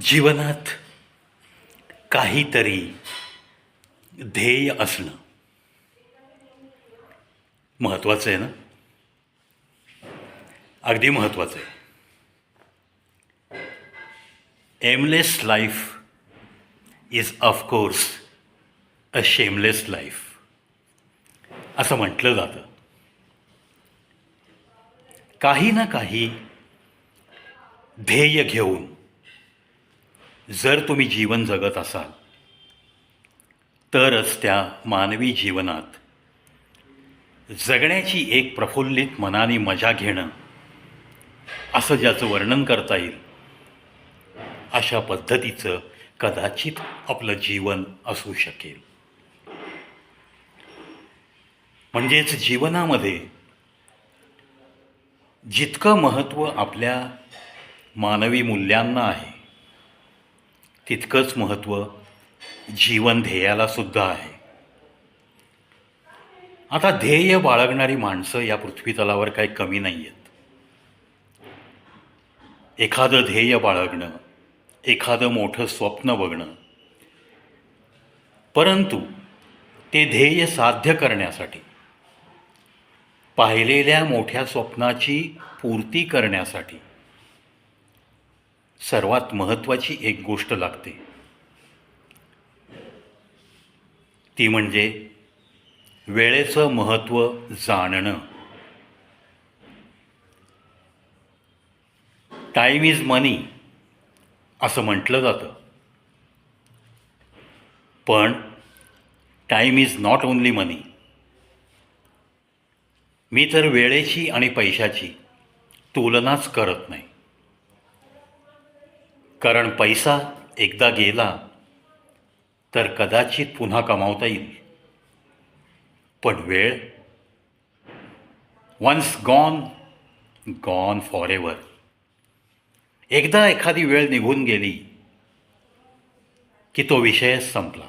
जीवनात काहीतरी ध्येय असणं महत्त्वाचं आहे ना? अगदी महत्त्वाचं आहे. Aimless life is of course a shameless life असं म्हटलं जातं. काही ना काही ध्येय घेऊन जर तुम्ही जीवन जगत असाल तरच त्या मानवी जीवनात जगण्याची एक प्रफुल्लित मनाने मजा घेणं असं ज्याचं वर्णन करता येईल अशा पद्धतीचं कदाचित आपलं जीवन असू शकेल. म्हणजेच जीवनामध्ये जितकं महत्त्व आपल्या मानवी मूल्यांना आहे तितकंच महत्त्व जीवन ध्येयाला सुद्धा आहे. आता ध्येय बाळगणारी माणसं या पृथ्वीतलावर काही कमी नाही आहेत एखादं ध्येय बाळगणं एखादं मोठं स्वप्न बघणं परंतु ते ध्येय साध्य करण्यासाठी पाहिलेल्या मोठ्या स्वप्नाची पूर्ती करण्यासाठी सर्वात महत्त्वाची एक गोष्ट लागते. ती म्हणजे वेळेचं महत्त्व जाणणं. टाईम इज मनी असं म्हटलं जातं. पण time is not only money मी तर वेळेची आणि पैशाची तुलनाच करत नाही. कारण पैसा एकदा गेला तर कदाचित पुन्हा कमावता येईल. पण वेळ? Once gone gone for ever एकदा एखादी वेळ निघून गेली की तो विषयच संपला.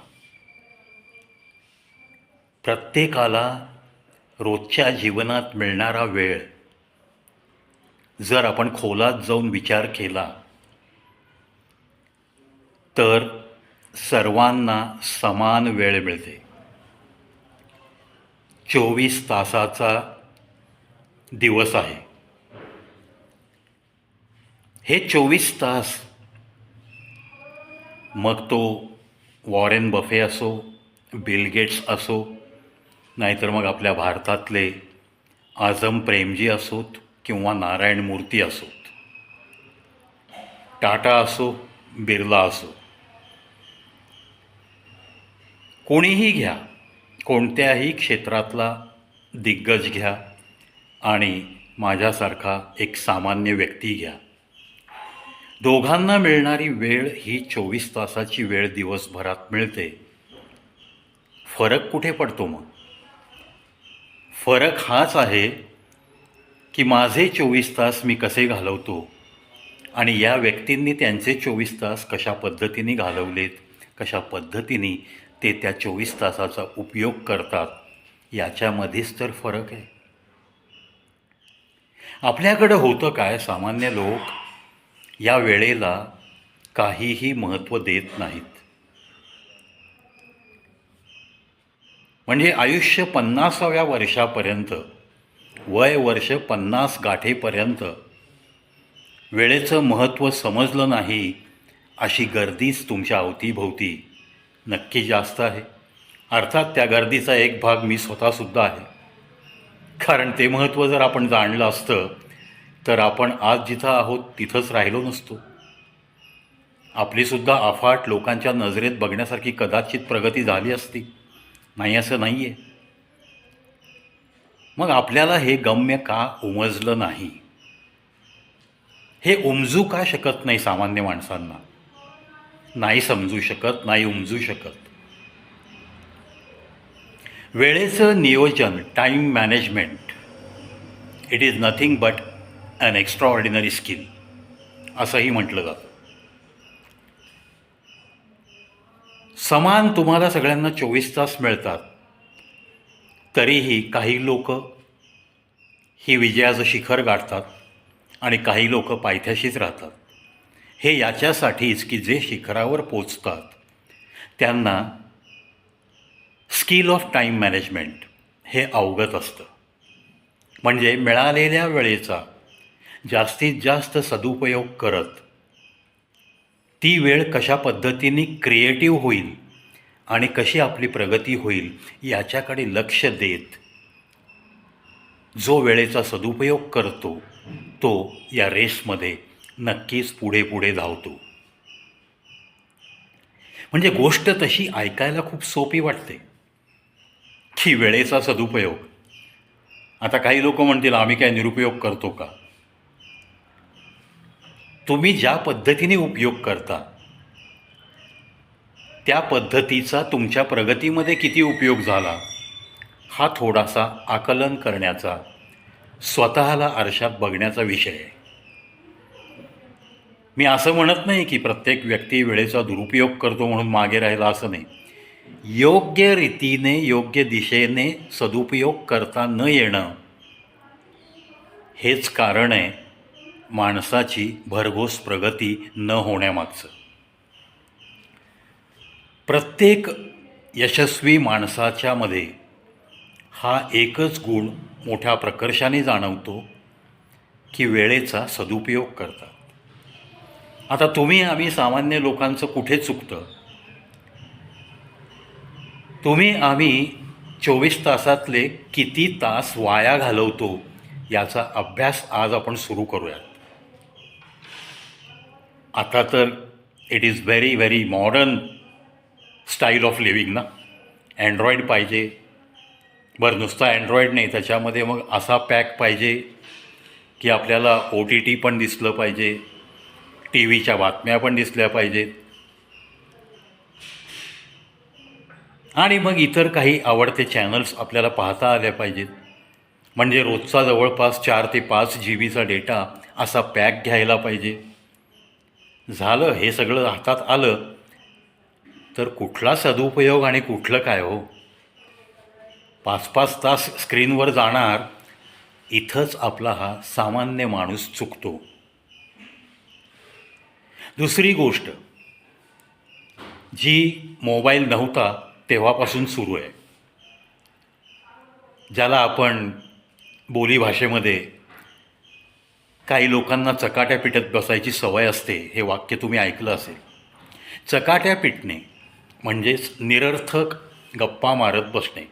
प्रत्येकाला रोजच्या जीवनात मिळणारा वेळ जर आपण खोलात जाऊन विचार केला तर सर्वांना समान वेळ मिळते. चोवीस तासाचा दिवस आहे. हे चोवीस तास मग तो वॉरेन बफे असो बिल गेट्स असो नाहीतर मग आपल्या भारतातले आझम प्रेमजी असोत किंवा नारायण मूर्ती असोत. टाटा असो बिर्ला असो. कोणीही घ्या कोणत्याही क्षेत्रातला दिग्गज घ्या आणि माझ्यासारखा एक सामान्य व्यक्ती घ्या. दोघांना मिळणारी वेळ ही चोवीस तासाची वेळ दिवसभरात मिळते. फरक कुठे पडतो मग? फरक हाच आहे की माझे चोवीस तास मी कसे घालवतो आणि या व्यक्तींनी त्यांचे चोवीस तास कशा पद्धतीने घालवलेत कशा पद्धतीने ते त्या चोवीस तासाचा उपयोग करतात. याच्यामध्येच तर फरक आहे. आपल्याकडं होतं काय? सामान्य लोक या वेळेला काहीही महत्त्व देत नाहीत. म्हणजे आयुष्य पन्नासाव्या वर्षापर्यंत वय वर्ष पन्नास गाठेपर्यंत वेळेचं महत्त्व समजलं नाही अशी गर्दीच तुमच्या अवतीभोवती नक्की जास्त आहे. अर्थात त्या गर्दीचा एक भाग मी स्वतःसुद्धा आहे. कारण ते महत्त्व जर आपण जाणलं असतं तर आपण आज जिथं आहोत तिथंच राहिलो नसतो. आपलीसुद्धा अफाट लोकांच्या नजरेत बघण्यासारखी कदाचित प्रगती झाली असती. नाही असं नाही आहे मग आपल्याला हे गम्य का उमजलं नाही? हे उमजू का शकत नाही सामान्य माणसांना? नाही समजू शकत नाही उमजू शकत. वेळेचं नियोजन time management it is nothing but an extraordinary skill असंही म्हटलं जातं. समान तुम्हाला सगळ्यांना चोवीस तास मिळतात तरीही काही लोक ही विजयाचं शिखर गाठतात आणि काही लोक पायथ्याशीच राहतात. हे याच्यासाठीच की जे शिखरावर पोचतात. त्यांना स्किल ऑफ टाईम मॅनेजमेंट हे अवगत असतं. म्हणजे मिळालेल्या वेळेचा जास्तीत जास्त सदुपयोग करत ती वेळ कशा पद्धतीने क्रिएटिव्ह होईल आणि कशी आपली प्रगती होईल याच्याकडे लक्ष देत जो वेळेचा सदुपयोग करतो तो या रेसमध्ये नक्कीच पुढे पुढे धावतो. म्हणजे गोष्ट तशी ऐकायला खूप सोपी वाटते. की वेळेचा सदुपयोग. आता काही लोक म्हणतील आम्ही काय निरुपयोग करतो का? तुम्ही ज्या पद्धतीने उपयोग करता त्या पद्धतीचा तुमच्या प्रगतीमध्ये किती उपयोग झाला हा थोडासा आकलन करण्याचा स्वतःला आरशात बघण्याचा विषय आहे. मी असं म्हणत नाही की प्रत्येक व्यक्ती वेळेचा दुरुपयोग करतो म्हणून मागे राहिला असं नाही. योग्य रीतीने योग्य दिशेने सदुपयोग करता न येणं हेच कारण आहे माणसाची भरघोस प्रगती न होण्यामागचं. प्रत्येक यशस्वी माणसाच्यामध्ये हा एकच गुण मोठ्या प्रकर्षाने जाणवतो की वेळेचा सदुपयोग करतात आता तुम्ही आम्ही सामान्य लोकांचं कुठे चुकतं? तुम्ही आम्ही चोवीस तासातले किती तास वाया घालवतो याचा अभ्यास आज आपण सुरू करूयात. आता तर it is very very modern style of living ना? अँड्रॉईड पाहिजे. बरं नुसता अँड्रॉईड नाही त्याच्यामध्ये मग असा पॅक पाहिजे की आपल्याला ओ टी टी पण दिसलं पाहिजे. टी व्हीच्या बातम्या पण दिसल्या पाहिजेत. आणि मग इतर काही आवडते चॅनल्स आपल्याला पाहता आल्या पाहिजेत. म्हणजे रोजचा जवळपास चार ते पाच जी बीचा डेटा असा पॅक घ्यायला पाहिजे. झालं हे सगळं हातात आलं तर कुठला सदुपयोग आणि कुठलं काय हो? पाच पाच तास स्क्रीनवर जाणार इथंच आपला हा सामान्य माणूस चुकतो. दुसरी गोष्ट जी मोबाईल नव्हता तेव्हापासून सुरू आहे ज्याला आपण बोलीभाषेमध्ये काही लोकांना चकाट्या पिटत बसायची सवय असते हे वाक्य तुम्ही ऐकलं असेल. चकाट्या पिटणे म्हणजेच निरर्थक गप्पा मारत बसणे.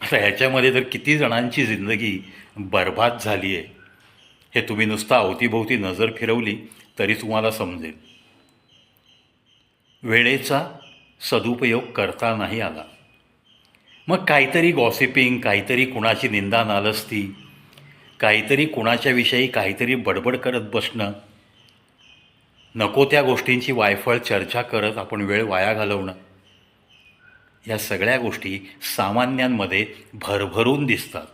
आता ह्याच्यामध्ये तर किती जणांची जिंदगी बर्बाद झाली आहे हे तुम्ही नुसता अवतीभोवती नजर फिरवली तरी तुम्हाला समजेल. वेळेचा सदुपयोग करता नाही आला. मग काहीतरी गॉसिपिंग काहीतरी कुणाची निंदा नालस्ती काहीतरी कुणाच्याविषयी काहीतरी बडबड करत बसणं नको त्या गोष्टींची वायफळ चर्चा करत आपण वेळ वाया घालवणं या सगळ्या गोष्टी सामान्यांमध्ये भरभरून दिसतात.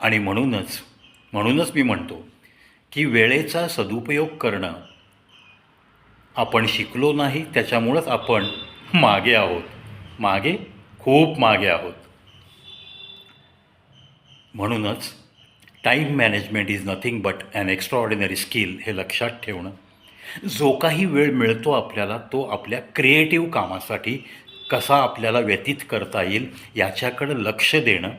आणि म्हणूनच म्हणूनच मी म्हणतो की वेळेचा सदुपयोग करणं. आपण शिकलो नाही त्याच्यामुळंच आपण मागे आहोत. मागे खूप मागे आहोत. म्हणूनच time management is nothing but an extraordinary skill हे लक्षात ठेवणं. जो काही वेळ मिळतो आपल्याला तो आपल्या क्रिएटिव्ह कामासाठी कसा आपल्याला व्यतीत करता येईल याच्याकडं लक्ष देणं.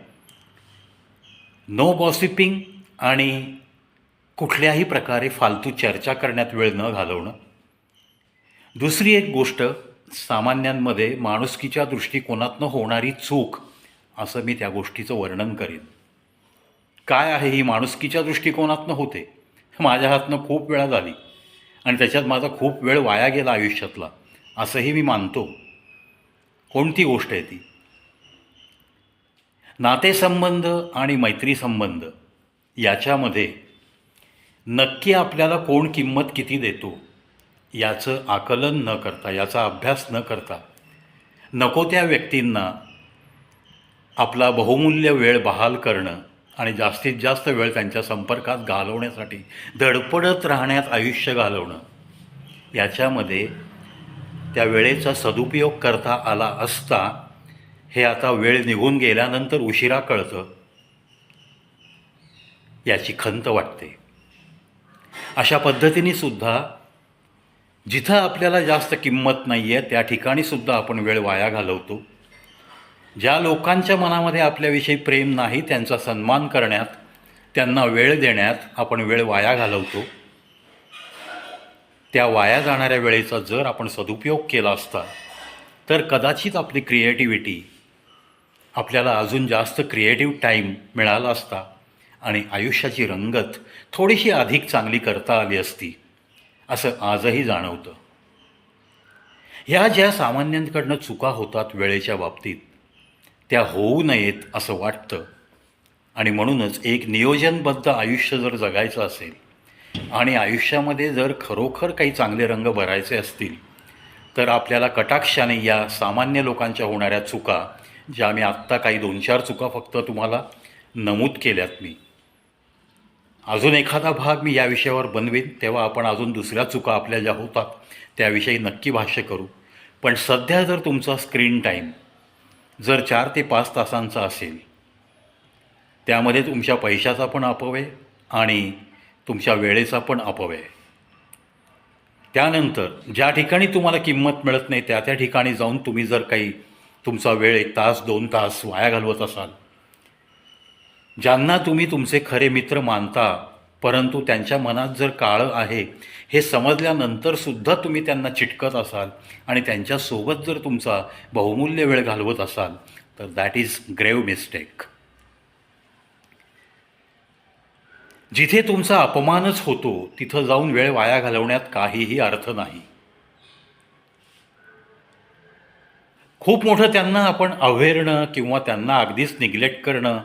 नो गॉसिपिंग आणि कुठल्याही प्रकारे फालतू चर्चा करण्यात वेळ न घालवणं. दुसरी एक गोष्ट सामान्यांमध्ये माणुसकीच्या दृष्टिकोनातनं होणारी चूक असं मी त्या गोष्टीचं वर्णन करेन. काय आहे ही माणुसकीच्या दृष्टिकोनातनं होते? माझ्या हातनं खूप वेळा झाली आणि त्याच्यात माझा खूप वेळ वाया गेला आयुष्यातला असंही मी मानतो. कोणती गोष्ट आहे ती? नातेसंबंध आणि मैत्रीसंबंध याच्यामध्ये नक्की आपल्याला कोण किंमत किती देतो? याचं आकलन न करता याचा अभ्यास न करता. नको त्या व्यक्तींना आपला बहुमूल्य वेळ बहाल करणं आणि जास्तीत जास्त वेळ त्यांच्या संपर्कात घालवण्यासाठी धडपडत राहण्यात आयुष्य घालवणं. याच्यामध्ये त्या वेळेचा सदुपयोग करता आला असता हे आता वेळ निघून गेल्यानंतर उशिरा कळतं. याची खंत वाटते. अशा पद्धतीने सुद्धा जिथं आपल्याला जास्त किंमत नाही आहे त्या ठिकाणीसुद्धा आपण वेळ वाया घालवतो. ज्या लोकांच्या मनामध्ये आपल्याविषयी प्रेम नाही त्यांचा सन्मान करण्यात त्यांना वेळ देण्यात आपण वेळ वाया घालवतो. त्या वाया जाणाऱ्या वेळेचा जर आपण सदुपयोग केला असता तर कदाचित आपली क्रिएटिव्हिटी आपल्याला अजून जास्त क्रिएटिव्ह टाईम मिळाला असता आणि आयुष्याची रंगत थोडीशी अधिक चांगली करता आली असती असं आजही जाणवतं. ह्या ज्या सामान्यांकडनं चुका होतात वेळेच्या बाबतीत त्या होऊ नयेत असं वाटतं. आणि म्हणूनच एक नियोजनबद्ध आयुष्य जर जगायचं असेल आणि आयुष्यामध्ये जर खरोखर काही चांगले रंग भरायचे असतील तर आपल्याला कटाक्षाने या सामान्य लोकांच्या होणाऱ्या चुका ज्या मी आत्ता काही दोन चार चुका फक्त तुम्हाला नमूद केल्यात मी अजून एखादा भाग मी या विषयावर बनवेन तेव्हा आपण अजून दुसऱ्या चुका आपल्या ज्या होतात त्याविषयी नक्की भाष्य करू. पण सध्या जर तुमचा स्क्रीन टाईम जर चार ते पाच तासांचा असेल त्यामध्ये तुमच्या पैशाचा पण अपव्यय आणि तुमच्या वेळेचा पण अपव्यय. त्यानंतर ज्या ठिकाणी तुम्हाला किंमत मिळत नाही त्या त्या ठिकाणी जाऊन तुम्ही जर काही तुमचा वेळ एक तास दोन तास वाया घालवत असाल ज्यांना तुम्ही तुमचे खरे मित्र मानता परंतु त्यांच्या मनात जर काळं आहे हे समजल्यानंतरसुद्धा तुम्ही त्यांना चिटकत असाल आणि त्यांच्यासोबत जर तुमचा बहुमूल्य वेळ घालवत असाल तर दॅट इज ग्रेव मिस्टेक जिथे तुमचा अपमानच होतो तिथं जाऊन वेळ वाया घालवण्यात काहीही अर्थ नाही. खूप मोठं त्यांना आपण अव्हेरणं किंवा त्यांना अगदीच निग्लेक्ट करणं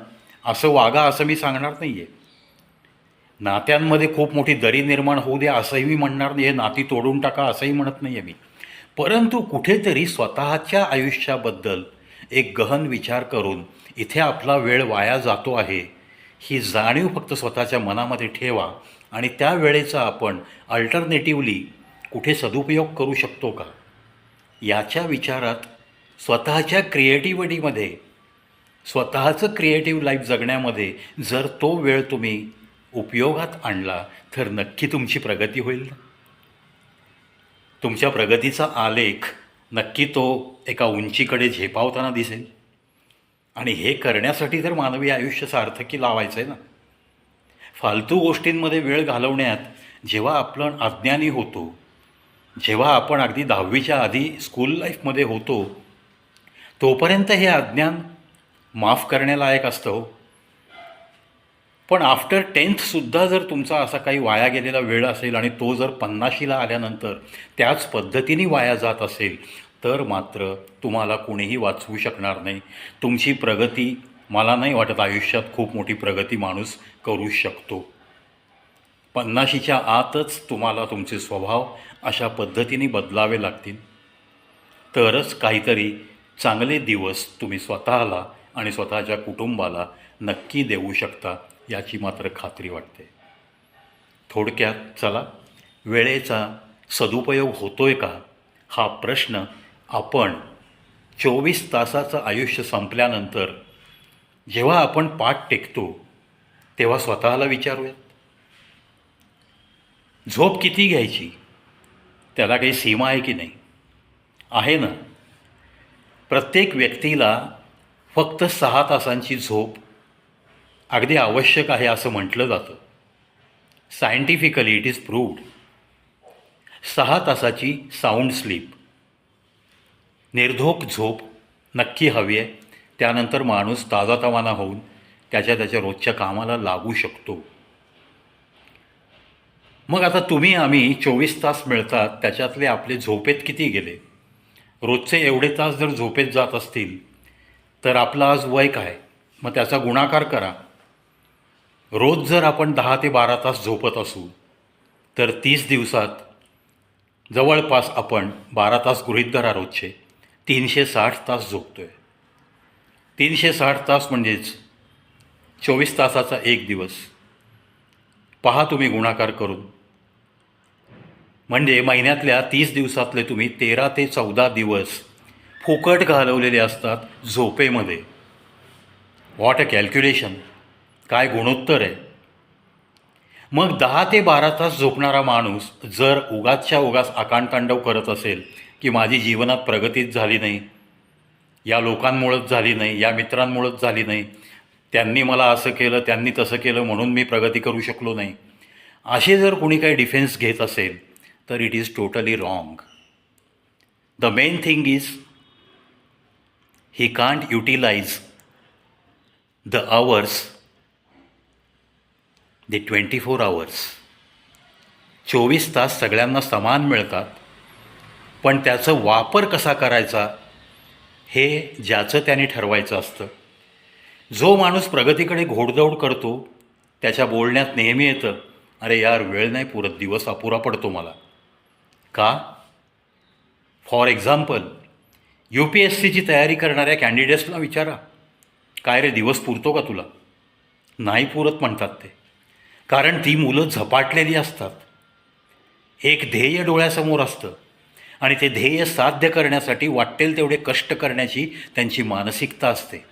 असं वागा असं मी सांगणार नाही आहे नात्यांमध्ये खूप मोठी दरी निर्माण होऊ दे असंही मी म्हणणार नाही. हे नाती तोडून टाका असंही म्हणत नाही आहे मी. परंतु कुठेतरी स्वतःच्या आयुष्याबद्दल एक गहन विचार करून इथे आपला वेळ वाया जातो आहे. ही जाणीव फक्त स्वतःच्या मनामध्ये ठेवा आणि त्या वेळेचा आपण अल्टरनेटिव्हली कुठे सदुपयोग करू शकतो का? याच्या विचारात स्वतःच्या क्रिएटिव्हिटीमध्ये स्वतःचं क्रिएटिव्ह लाईफ जगण्यामध्ये जर तो वेळ तुम्ही उपयोगात आणला तर नक्की तुमची प्रगती होईल. तुमच्या प्रगतीचा आलेख नक्की तो एका उंचीकडे झेपावताना दिसेल. आणि हे करण्यासाठी तर मानवी आयुष्य सार्थकी लावायचं आहे ना. फालतू गोष्टींमध्ये वेळ घालवण्यात जेव्हा आपण अज्ञानी होतो जेव्हा आपण अगदी दहावीच्या आधी स्कूल लाईफमध्ये होतो तोपर्यंत हे अज्ञान माफ करण्यालायक असतं हो. पण आफ्टर टेन्थसुद्धा जर तुमचा असा काही वाया गेलेला वेळ असेल आणि तो जर पन्नाशीला आल्यानंतर त्याच पद्धतीने वाया जात असेल तर मात्र तुम्हाला कोणीही वाचवू शकणार नाही. तुमची प्रगती मला नाही वाटत आयुष्यात खूप मोठी प्रगती माणूस करू शकतो. पन्नाशीच्या आतच तुम्हाला तुमचे स्वभाव अशा पद्धतीने बदलावे लागतील. तरच काहीतरी चांगले दिवस तुम्ही स्वतःला आणि स्वतःच्या कुटुंबाला नक्की देऊ शकता याची मात्र खात्री वाटते. थोडक्यात चला वेळेचा सदुपयोग होतोय का? हा प्रश्न आपण चोवीस तासाचं आयुष्य संपल्यानंतर जेव्हा आपण पाठ टेकतो तेव्हा स्वतःला विचारूयात. झोप किती घ्यायची? त्याला काही सीमा आहे की नाही? आहे ना? प्रत्येक व्यक्तीला फक्त सहा तासांची झोप अगदी आवश्यक आहे असं म्हटलं जातं. सायंटिफिकली इट इज प्रूव्ड सहा तासाची साऊंड स्लीप निर्धोक झोप नक्की हवी आहे. त्यानंतर माणूस ताजातवाना होऊन त्याच्या त्याच्या रोजच्या कामाला लागू शकतो. मग आता तुम्ही आम्ही चोवीस तास मिळतात त्याच्यातले आपले झोपेत किती गेले? रोजचे एवढे तास जर झोपेत जात असतील तर आपलं आज वय काय? मग त्याचा गुणाकार करा. रोज जर आपण दहा ते बारा तास झोपत असू तर तीस दिवसात जवळपास आपण बारा तास गृहीत धरा रोजचे. तीनशे साठ तास झोपतो आहे तीनशे साठ तास म्हणजेच चोवीस तासाचा एक दिवस. पहा तुम्ही गुणाकार करून. म्हणजे महिन्यातल्या तीस दिवसातले तुम्ही तेरा ते चौदा दिवस फुकट घालवलेले असतात झोपेमध्ये. व्हॉट अ कॅल्क्युलेशन काय गुणोत्तर आहे. मग दहा ते बारा तास झोपणारा माणूस जर उगाचच्या उगाच आकांडतांडव करत असेल की माझी जीवनात प्रगतीच झाली नाही या लोकांमुळंच झाली नाही या मित्रांमुळंच झाली नाही त्यांनी मला असं केलं त्यांनी तसं केलं म्हणून मी प्रगती करू शकलो नाही असे जर कोणी काही डिफेन्स घेत असेल तर it is totally wrong the main thing is he can't utilise the hours the twenty four hours चोवीस तास सगळ्यांना समान मिळतात पण त्याचं वापर कसा करायचा हे ज्याचं त्याने ठरवायचं असतं. जो माणूस प्रगतीकडे घोडदौड करतो त्याच्या बोलण्यात नेहमी येतं अरे यार वेळ नाही पुरत दिवस अपुरा पडतो मला. का? For example U P S सीची तयारी करणाऱ्या कॅन्डिडेट्सला विचारा. काय रे दिवस पुरतो का तुला? नाही पुरत म्हणतात ते. कारण ती मुलं झपाटलेली असतात. एक ध्येय डोळ्यासमोर असतं आणि ते ध्येय साध्य करण्यासाठी वाटेल तेवढे कष्ट करण्याची त्यांची मानसिकता असते.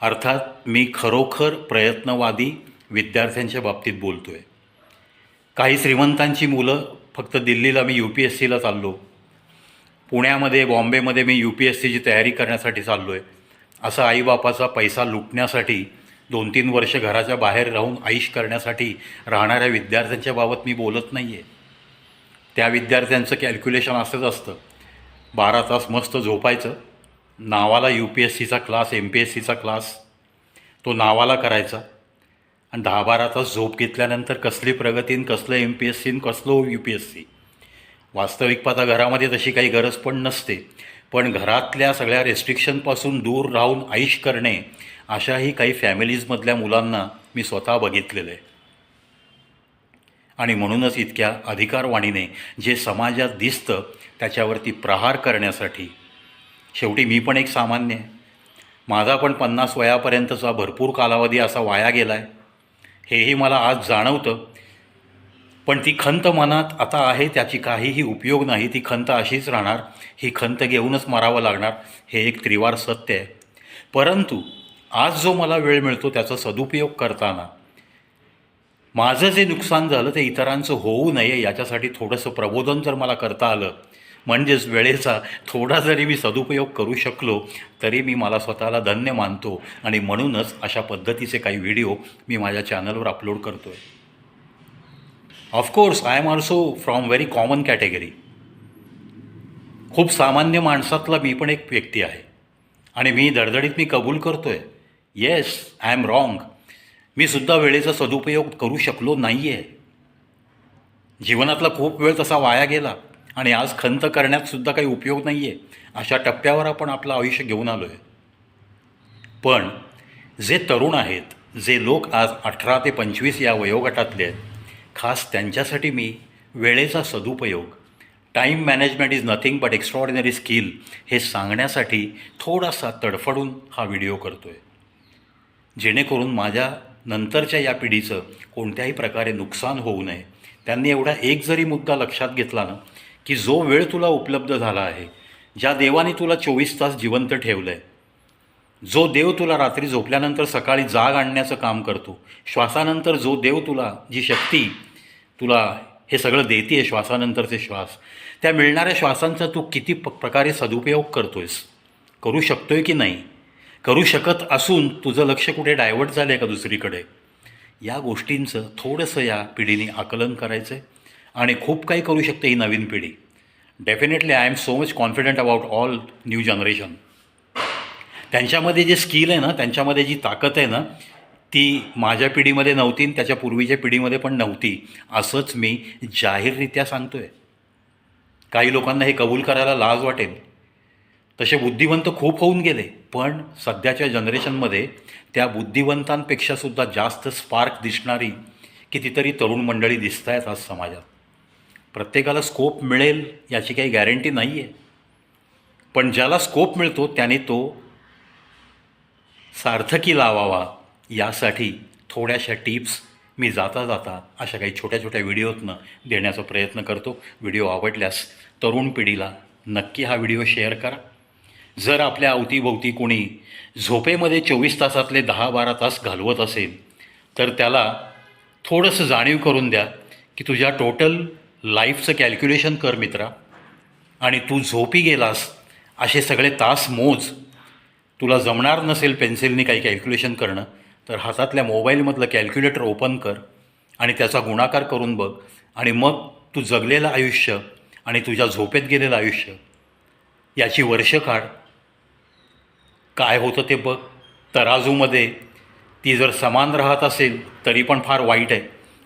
अर्थात मी खरोखर प्रयत्नवादी विद्यार्थ्यांच्या बाबतीत बोलतो आहे काही श्रीमंतांची मुलं फक्त दिल्लीला मी यू पी एस सीला चाललो. पुण्यामध्ये बॉम्बेमध्ये मी यू पी एस सीची तयारी करण्यासाठी चाललो आहे असं आईबापाचा पैसा लुटण्यासाठी दोन तीन वर्ष घराच्या बाहेर राहून आईश करण्यासाठी राहणाऱ्या विद्यार्थ्यांच्या बाबत मी बोलत नाही आहे त्या विद्यार्थ्यांचं कॅल्क्युलेशन असंच असतं. बारा तास मस्त झोपायचं. नावाला यू पी एस सीचा क्लास एम पी एस सीचा क्लास तो नावाला करायचा. आणि दहा बारा तास झोप घेतल्यानंतर कसली प्रगतीन कसलं एम पी एस सीन कसलं यू पी एस सी वास्तविक पाहता घरामध्ये तशी काही गरज पण नसते. पण घरातल्या सगळ्या रेस्ट्रिक्शनपासून दूर राहून आईश करणे अशाही काही फॅमिलीजमधल्या मुलांना मी स्वतः बघितलेलं आहे. आणि म्हणूनच इतक्या अधिकारवाणीने जे समाजात दिसतं त्याच्यावरती प्रहार करण्यासाठी. शेवटी मी पण एक सामान्य आहे. माझा पण पन्नास वयापर्यंतचा भरपूर कालावधी असा वाया गेला आहे हेही मला आज जाणवतं. पण ती खंत मनात आता आहे त्याची काहीही उपयोग नाही. ती खंत अशीच राहणार. ही खंत घेऊनच मारावं लागणार. हे एक त्रिवार सत्य आहे. परंतु आज जो मला वेळ मिळतो त्याचा सदुपयोग करताना माझं जे नुकसान झालं ते इतरांचं होऊ नये याच्यासाठी थोडंसं प्रबोधन जर मला करता आलं म्हणजेच वेळेचा थोडा जरी मी सदुपयोग करू शकलो तरी मी मला स्वतःला धन्य मानतो. आणि म्हणूनच अशा पद्धतीचे काही व्हिडिओ मी माझ्या चॅनलवर अपलोड करतो आहे of course I'm also from very common category खूप सामान्य माणसातला मी पण एक व्यक्ती आहे. आणि मी धडधडीत मी कबूल करतो आहे येस आय एम रॉंग मी सुद्धा वेळेचा सदुपयोग करू शकलो नाही आहे जीवनातला खूप वेळ तसा वाया गेला. आणि आज खंत करण्यात सुद्धा काही उपयोग नाही आहे अशा टप्प्यावर आपण आपलं आयुष्य घेऊन आलो आहे पण जे तरुण आहेत जे लोक आज अठरा ते पंचवीस या वयोगटातले आहेत खास त्यांच्यासाठी मी वेळेचा सदुपयोग time management is nothing but extraordinary skill हे सांगण्यासाठी थोडासा तडफडून हा व्हिडिओ करतो आहे जेणेकरून माझ्या नंतरच्या या पिढीचं कोणत्याही प्रकारे नुकसान होऊ नये. त्यांनी एवढा एक जरी मुद्दा लक्षात घेतला ना की जो वेळ तुला उपलब्ध झाला आहे ज्या देवाने तुला चोवीस तास जिवंत ठेवलं आहे जो देव तुला रात्री झोपल्यानंतर सकाळी जाग आणण्याचं काम करतो श्वासानंतर जो देव तुला जी शक्ती तुला हे सगळं देते आहे श्वासानंतरचे श्वास. त्या मिळणाऱ्या श्वासांचा तू किती प प्रकारे सदुपयोग करतो आहेस करू शकतो आहे की नाही? करू शकत असून तुझं लक्ष कुठे डायवर्ट झालं आहे का दुसरीकडे? या गोष्टींचं थोडंसं या पिढीने आकलन करायचं आहे आणि खूप काही करू शकते ही नवीन पिढी. Definitely I'm so much confident about all new generation त्यांच्यामध्ये जे स्किल आहे ना त्यांच्यामध्ये जी ताकद आहे ना ती माझ्या पिढीमध्ये नव्हती आणि त्याच्या पूर्वीच्या पिढीमध्ये पण नव्हती. असंच मी जाहीररित्या सांगतो आहे काही लोकांना हे कबूल करायला लाज वाटेल. तसे बुद्धिवंत खूप होऊन गेले पण सध्याच्या जनरेशनमध्ये त्या बुद्धिवंतांपेक्षा सुद्धा जास्त स्पार्क दिसणारी कितीतरी तरुण मंडळी दिसत आहेत आज समाजात. प्रत्येकाला स्कोप मिळेल याची काही गॅरंटी नाही आहे पण ज्याला स्कोप मिळतो त्याने तो सार्थकी लावावा यासाठी थोड्याशा टिप्स मी जाता जाता अशा काही छोट्या छोट्या व्हिडिओतनं देण्याचा प्रयत्न करतो. व्हिडिओ आवडल्यास तरुण पिढीला नक्की हा व्हिडिओ शेअर करा. जर आपल्या अवतीभोवती कोणी झोपेमध्ये चोवीस तासातले दहा बारा तास घालवत असेल तर त्याला थोडंसं जाणीव करून द्या की तुझ्या टोटल लाईफचं कॅल्क्युलेशन कर मित्रा. आणि तू झोपी गेलास असे सगळे तास मोज. तुला जमणार नसेल पेन्सिलने काही कॅल्क्युलेशन करणं तर हातातल्या मोबाईलमधलं कॅल्क्युलेटर ओपन कर आणि त्याचा गुणाकार करून बघ आणि मग तू जगलेलं आयुष्य आणि तुझ्या झोपेत गेलेलं आयुष्य याची वर्ष काढ. काय होतं ते बघ. तराजूमध्ये ती जर समान राहत असेल तरी पण फार वाईट आहे.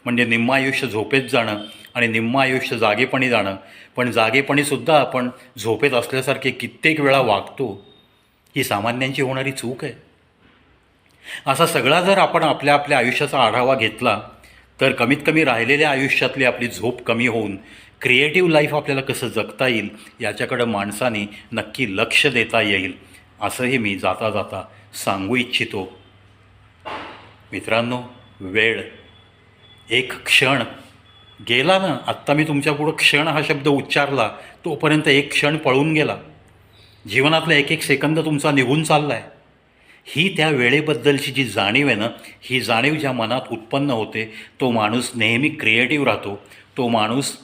म्हणजे निम्म आयुष्य झोपेत जाणं आणि निम्म आयुष्य जागेपणी जाणं. पण जागेपणीसुद्धा आपण झोपेत असल्यासारखे कित्येक वेळा वागतो ही सामान्यांची होणारी चूक आहे. असा सगळा जर आपण आपल्या आपल्या आयुष्याचा आढावा घेतला तर कमीत कमी राहिलेल्या आयुष्यातली आपली झोप कमी होऊन क्रिएटिव्ह लाईफ आपल्याला कसं जगता येईल याच्याकडं माणसाने नक्की लक्ष देता येईल असंही मी जाता जाता सांगू इच्छितो. मित्रांनो वेळ. एक क्षण. गेला ना आत्ता मी तुमच्यापुढं क्षण हा शब्द उच्चारला तोपर्यंत एक क्षण पळून गेला. जीवनातला एक एक सेकंद तुमचा निघून चालला आहे ही त्या वेळेबद्दलची जी जाणीव आहे ना ही जाणीव ज्या मनात उत्पन्न होते तो माणूस नेहमी क्रिएटिव्ह राहतो तो माणूस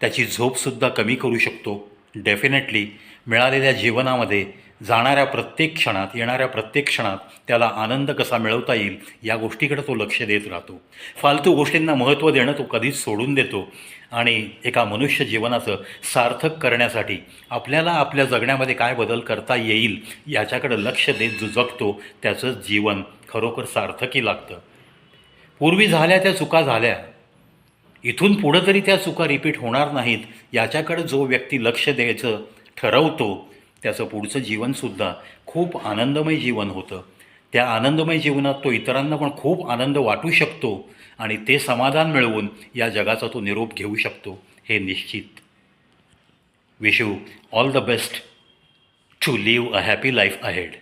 त्याची झोपसुद्धा कमी करू शकतो. डेफिनेटली मिळालेल्या जीवनामध्ये जाणाऱ्या प्रत्येक क्षणात येणाऱ्या प्रत्येक क्षणात त्याला आनंद कसा मिळवता येईल या गोष्टीकडे तो लक्ष देत राहतो. फालतू गोष्टींना महत्त्व देणं तो कधीच सोडून देतो आणि एका मनुष्य जीवनाचं सार्थक करण्यासाठी आपल्याला आपल्या जगण्यामध्ये काय बदल करता येईल याच्याकडं लक्ष देत जो जगतो त्याचं जीवन खरोखर सार्थकी लागतं. पूर्वी झाल्या त्या चुका झाल्या. इथून पुढं तरी त्या चुका रिपीट होणार नाहीत याच्याकडे जो व्यक्ती लक्ष द्यायचं ठरवतो त्याचं पुढचं जीवनसुद्धा खूप आनंदमय जीवन होतं. त्या आनंदमय जीवनात तो इतरांना पण खूप आनंद वाटू शकतो आणि ते समाधान मिळवून या जगाचा तो निरोप घेऊ शकतो हे निश्चित. Wish you all the best to live a happy life ahead